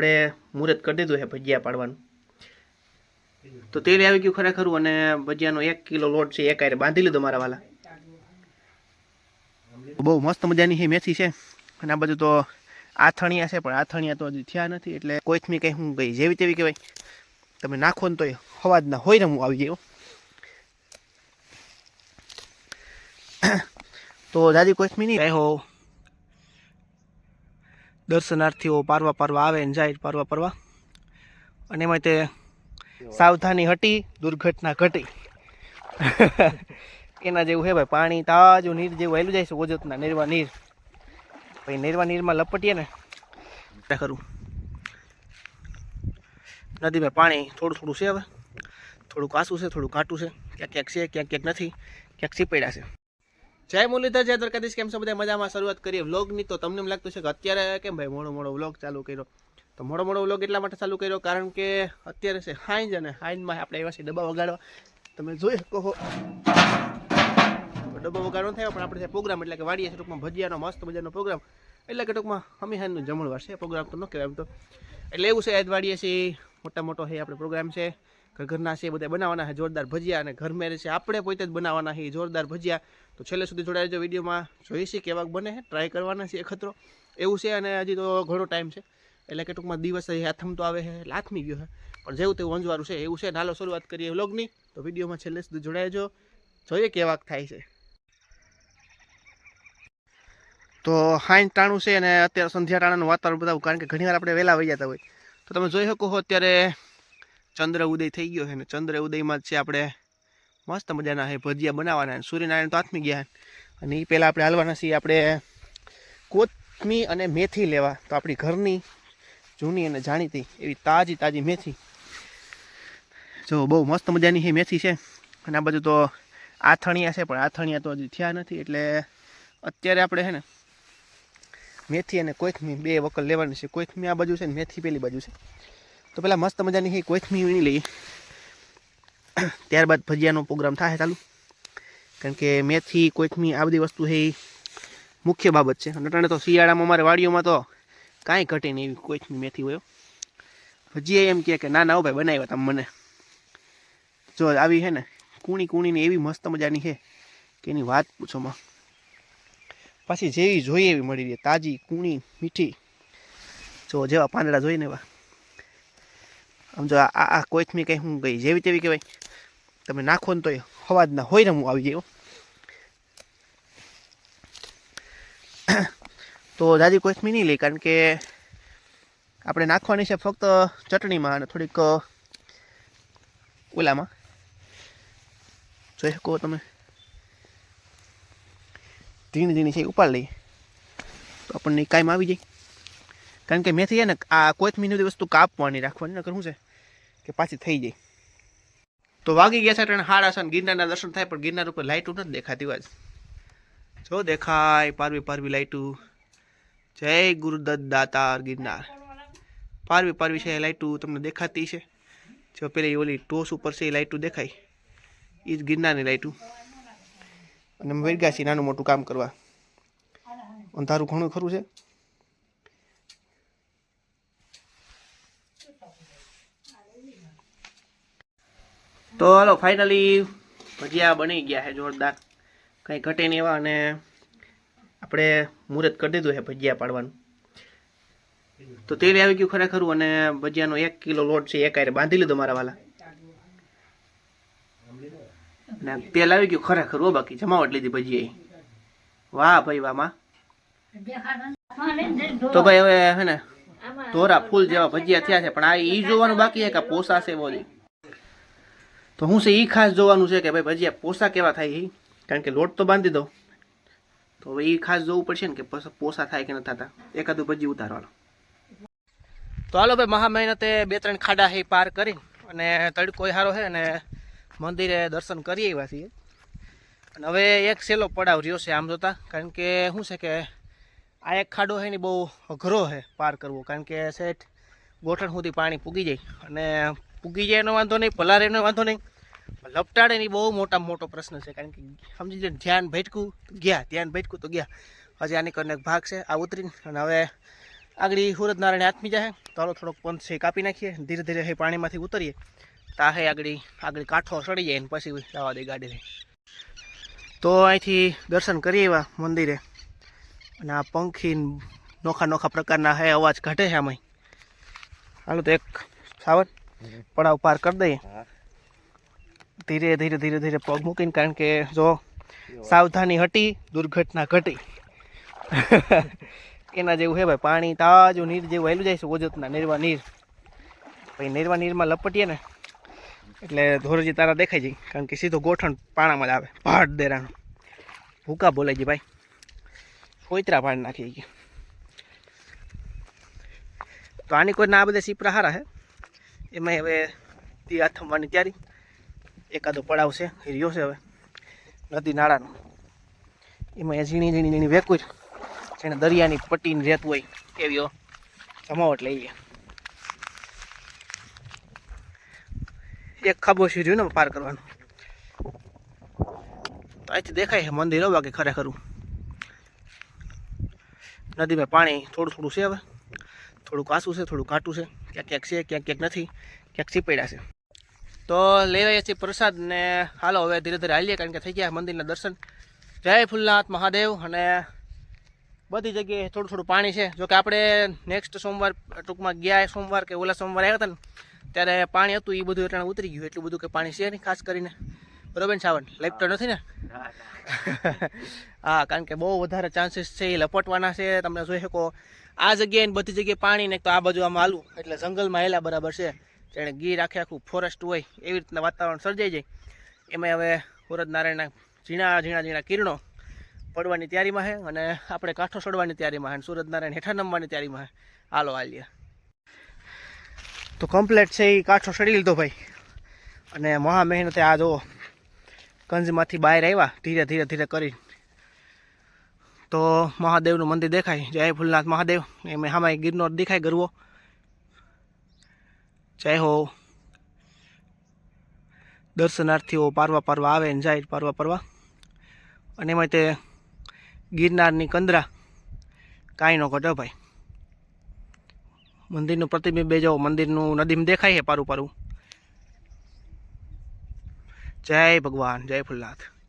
આપણે મુહૂર્ત કરી દીધું છે ભજીયા પાડવાનું. તો તેલ આવી ગયું ખરેખર અને ભજીયાનો એક કિલો લોટ છે, એક આરે બાંધી લીધો મારા વાલા. બહુ મસ્ત મજાની છે, મેથી છે. અને આ બધું તો આથણિયા છે, પણ આથણિયા તો હજી થયા નથી, એટલે કોઈથમી કંઈ હું ગઈ જેવી તેવી કહેવાય. તમે નાખો ને તોય હવાજના હોય ને હું આવી ગયો. તો દાદી કોથમી નહીં હો. દર્શનાર્થીઓ પારવા પારવા આવે ને જાય પારવા પારવા. અને એમાં તે સાવધાની હટી, દુર્ઘટના ઘટી. એના જેવું હે ભાઈ, પાણી તાજું નીર જેવું હેલું જાય છે, ઓજતના નિર્વા નીર. પછી નિર્વા નીરમાં લપટીએ ને ખરું નદીમાં પાણી થોડું થોડું છે હવે. થોડુંક આસું છે થોડું ઘાટું છે. ક્યાંક ક્યાંક છે, ક્યાંક ક્યાંક નથી. ક્યાંક સીપડ્યા છે. જય મુરલીધર, જય દ્વારકાધીશ, કેમ છો? બધા મજામાં? શરૂઆત કરીએ વ્લોગની. તો તમને એમ લાગતું છે કે અત્યારે કેમ ભાઈ મોડો મોડો વ્લોગ ચાલુ કર્યો? તો મોડો મોડો વ્લોગ એટલા માટે ચાલુ કર્યો કારણ કે અત્યારે છે હાઈન્જ અને હાઈન્જમાં આપણે એવા છે ડબ્બા વગાડવા. તમે જોઈ શકો છો ડબ્બો વગાડવાનો થયો, પણ આપણે પ્રોગ્રામ એટલે કે વાડીએ છે, ટૂંકમાં ભજીયાનો, મસ્ત મજાનો પ્રોગ્રામ. એટલે કે ટૂંકમાં હમીહાનનું જમણવાર છે, પ્રોગ્રામ તો ન કહેવાય એમ તો. એટલે એવું છે, આજ વાડીએ છીએ, મોટા મોટો છે, આપણે પ્રોગ્રામ છે. ઘરના છે બધા બનાવવાના છે, જોરદાર ભજીયા અને ઘર મેરે છે, આપણે પોતે જ બનાવવાના છે જોરદાર ભજીયા. તો છેલ્લે સુધી જોડાઈ જો વિડીયોમાં જોઈશી કેવાક બને ટ્રાય કરવાના છે ખતરો એવું છે અને હજી તો ઘણો ટાઈમ છે, એટલે કે ટૂંકમાં દિવસ હાથમ તો આવે છે, લાથમી ગયો છે. પણ જેવું તેવું અંજવારું છે, એવું છે નાલો શરૂઆત કરીએ વ્લોગની. તો વિડીયોમાં છેલ્લે સુધી જોડાઈ જોઈએ કેવાક થાય છે. તો હાઈન ટાણું છે અને અત્યારે સંધ્યા ટાણાનું વાતાવરણ બતાવું, કારણ કે ઘણીવાર આપણે વહેલા વહી જતા હોય. તો તમે જોઈ શકો છો અત્યારે ચંદ્ર ઉદય થઈ ગયો છે ને ચંદ્ર ઉદયમાં છે આપણે મસ્ત મજાના છે, ભજીયા બનાવવાના છે. સૂર્યનારાયણ તો આથમી ગયા અને એ પહેલાં આપણે હાલવાના છીએ આપણે કોથમી અને મેથી લેવા. તો આપણી ઘરની જૂની અને જાણીતી એવી તાજી તાજી મેથી. જો બહુ મસ્ત મજાની છે મેથી છે. અને આ બધું તો આથણિયા છે, પણ આથણિયા તો હજી થયા નથી. એટલે અત્યારે આપણે છે ને મેથી અને કોથમી બે વકલ લેવાની છે. કોથમી આ બાજુ છે ને મેથી પેલી બાજુ છે. તો પેલા મસ્ત મજાની કોથમી વીણી લઈએ. ત્યારબાદ ભજીયાનો પ્રોગ્રામ થાય ચાલુ. કારણ કે મેથી કોથમી આ બધી વસ્તુ છે એ મુખ્ય બાબત છે. નટાણે તો શિયાળામાં અમારે વાડીઓમાં તો કાંઈ ઘટે નહીં એવી કોથમી મેથી હોય. ભજીયા એમ કે ના ના ભાઈ, બનાવ્યા તમે મને. જો આવી છે ને કૂણી કુણીની એવી મસ્ત મજાની છે કે એની વાત પૂછોમાં પાછી જેવી જોઈએ એવી મળી રહે. તાજી, કૂણી, મીઠી. જો જેવા પાંદડા જોઈને એવા. આમ જો આ આ કોથમી કંઈ હું ગઈ જેવી તેવી કહેવાય. તમે નાખો ને તોય હવાજના હોય ને હું આવી જાય તો દાદી કોથમી નહીં લઈ કારણ કે આપણે નાખવાની છે ફક્ત ચટણીમાં અને થોડીક ઓલામાં. જોઈ શકો તમે. ઝીણી ઝીણી છે ઉપાડ લઈએ. તો આપણને કાયમ આવી જાય. કારણ કે મેથી છે ને આ કોથમીની બધી વસ્તુ કાપવાની રાખવાની, નકર શું છે? કે પાછી થઈ જાય. તો વાગી ગયા છે એટલે હાડા છે ગિરનારના દર્શન થાય, પણ ગિરનાર ઉપર લાઇટું નથી દેખાતી આજ જો દેખાય પારવી પારવી લાઇટું જય ગુરુદત્ત દાતાર ગિરનાર. પારવી પારવી છે લાઇટું તમને દેખાતી છે. જો પેલી ઓલી ટોસ ઉપર છે એ લાઇટું દેખાય. એ જ ગિરનારની લાઇટું અને અમે વેરગા છીએ નાનું મોટું કામ કરવા. અંધારું ઘણું ખરું છે. તો હાલો ફાઇનલી ભજીયા બની ગયા છે, જોરદાર. કંઈ ઘટે નહીં એવા અને આપણે મુહૂર્ત કરી દીધું છે ભજીયા પાડવાનું. તો તેલ આવી ગયું ખરેખર અને ભજીયાનો એક કિલો લોટ છે, એક આરે બાંધી લીધો મારા વાલા. ને તેલ આવી ગયું ખરેખર, હો બાકી, જમાવટ લીધી ભજીયા વાહ ભાઈ, વાહ, માં. તો ભાઈ, હવે, હે ને, ધોરા ફૂલ જેવા ભજીયા થયા છે, પણ આ ઈ જોવાનું બાકી છે કે પોસાશે બોલી. તો હું છે એ ખાસ જોવાનું છે કે ભાઈ ભજીયા પોસા કેવા થાય એ કારણ કે લોટ તો બાંધી દો તો હવે એ ખાસ જોવું પડશે ને કે પસ- થાય કે ન થતા એકાદું ભજી ઉતારવાનો. તો હાલો ભાઈ મહા મહેનતે બે ત્રણ ખાડા હે પાર કરી અને તડકો હારો છે અને મંદિરે દર્શન કરી આવ્યા છીએ. અને હવે એક સેલો પડાવ રહ્યો છે આમ જોતા. કારણ કે શું છે કે આ એક ખાડો છે ને બહુ અઘરો છે પાર કરવો. કારણ કે સેઠ ગોઠણ સુધી પાણી પૂગી જાય. અને પૂગી જાય એનો વાંધો નહીં, પલારે એનો વાંધો નહીં. લપટાડે એ બહુ મોટા મોટો પ્રશ્ન છે, કારણ કે સમજી જાય ધ્યાન ભટકું ગયા, ધ્યાન ભટકું તો ગયા. હજી આની કરીને ભાગ છે, આ ઉતરીને, અને હવે આગળ સુરતનારાયણ હાથમી જાય તારો થોડોક પંથ છે કાપી નાખીએ, ધીરે ધીરે હે પાણીમાંથી ઉતરીએ. તા હે આગળ આગળ કાંઠો સડી જાય ને પછી જવા દે ગાડીને તો અહીંથી દર્શન કરીએ એવા મંદિરે. અને આ પંખી નોખા નોખા પ્રકારના હે અવાજ ઘટે છે આમાં હાલો તો એક સાવન પડાવ પાર કરી દઈએ. ધીરે ધીરે ધીરે ધીરે પગ મૂકીને કારણ કે જો સાવધાની હટી દુર્ઘટના ઘટી. એના જેવું છે ભાઈ પાણી તાજું નીર જેવું હેલું જાય છે ઓજતના નિર્વા નીર. પછી નિર્વા નીરમાં લપટીએ ને એટલે ધોરજી તારા દેખાઈ જાય કારણ કે સીધો ગોઠણ પાણામાં જ આવે ભાટ દેરાનું. ભૂકા બોલાય જાય ભાઈ. કોઈતરા પાડ નાખી ગયા તો આની કોઈ ના આ બધા સીપરા હારા હે? એમાં હવે તી આથમવાની તૈયારી. એકાદો પડાવ છે, એ રહ્યો છે હવે, નદી નાળાનો. એમાં એ ઝીણી ઝીણી ઝીણી વેકુર, જેને દરિયાની પટ્ટીને રહેતું હોય, એવી જમાવટ લઈએ. એક ખાબોશી રહ્યું ને પાર કરવાનું. તો અહીંથી દેખાય છે મંદિર કે ખરેખરું. નદીમાં પાણી થોડું થોડું છે હવે. થોડું કાસું છે થોડું કાંટું છે. ક્યાંક ક્યાંક છે, ક્યાંક ક્યાંક નથી. ક્યાંક ચીપડ્યા છે. તો લઈ રહ્યા છીએ પ્રસાદ ને હાલો હવે ધીરે ધીરે હાલીએ કારણ કે થઈ ગયા મંદિરના દર્શન. જય ફુલનાથ મહાદેવ અને બધી જગ્યાએ થોડું થોડું પાણી છે. જોકે આપણે નેક્સ્ટ સોમવાર ટૂંકમાં ગયા સોમવાર કે ઓલા સોમવાર આવ્યા હતા ને, ત્યારે પાણી હતું એ બધું એટલે ઉતરી ગયું. એટલું બધું કે પાણી છે નહીં, ખાસ કરીને. બરોબર ને સાવન? લાઈફ તો નથી ને? હા. કારણ કે બહુ વધારે ચાન્સીસ છે એ લપટવાના છે. તમને જોઈ શકો આ જગ્યાએ બધી જગ્યાએ પાણી ને તો આ બાજુ આમાં આલું એટલે જંગલમાં હેલા બરાબર છે. જેણે ગીર આખે આખું ફોરેસ્ટ હોય એવી રીતના વાતાવરણ સર્જાઈ જાય. એમાં હવે સુરત નારાયણના ઝીણા ઝીણા ઝીણા કિરણો પડવાની તૈયારીમાં છે અને આપણે કાંઠો ચડવાની તૈયારીમાં છે અને સુરત નારાયણ હેઠા નમવાની તૈયારીમાં છે. હાલો હાલીએ. તો કમ્પ્લેટ છે એ કાંઠો સડી લીધો ભાઈ. અને મહા મહેનતે આ જુઓ કંજમાંથી બહાર આવ્યા, ધીરે ધીરે ધીરે કરી. તો મહાદેવનું મંદિર દેખાય. જય ભૂલનાથ મહાદેવ. એમ સામે ગિરનોર દેખાય ગરવો. જય હો. દર્શનાર્થીઓ પારવા પારવા આવે ને જાય પારવા પારવા. અને એમાં તે ગિરનારની કંદરા કાંઈ ન ઘટો ભાઈ. મંદિરનું પ્રતિબિંબ બે જાઓ મંદિરનું નદીમાં દેખાય છે પારું પારું. જય ભગવાન જય ફુલનાથ.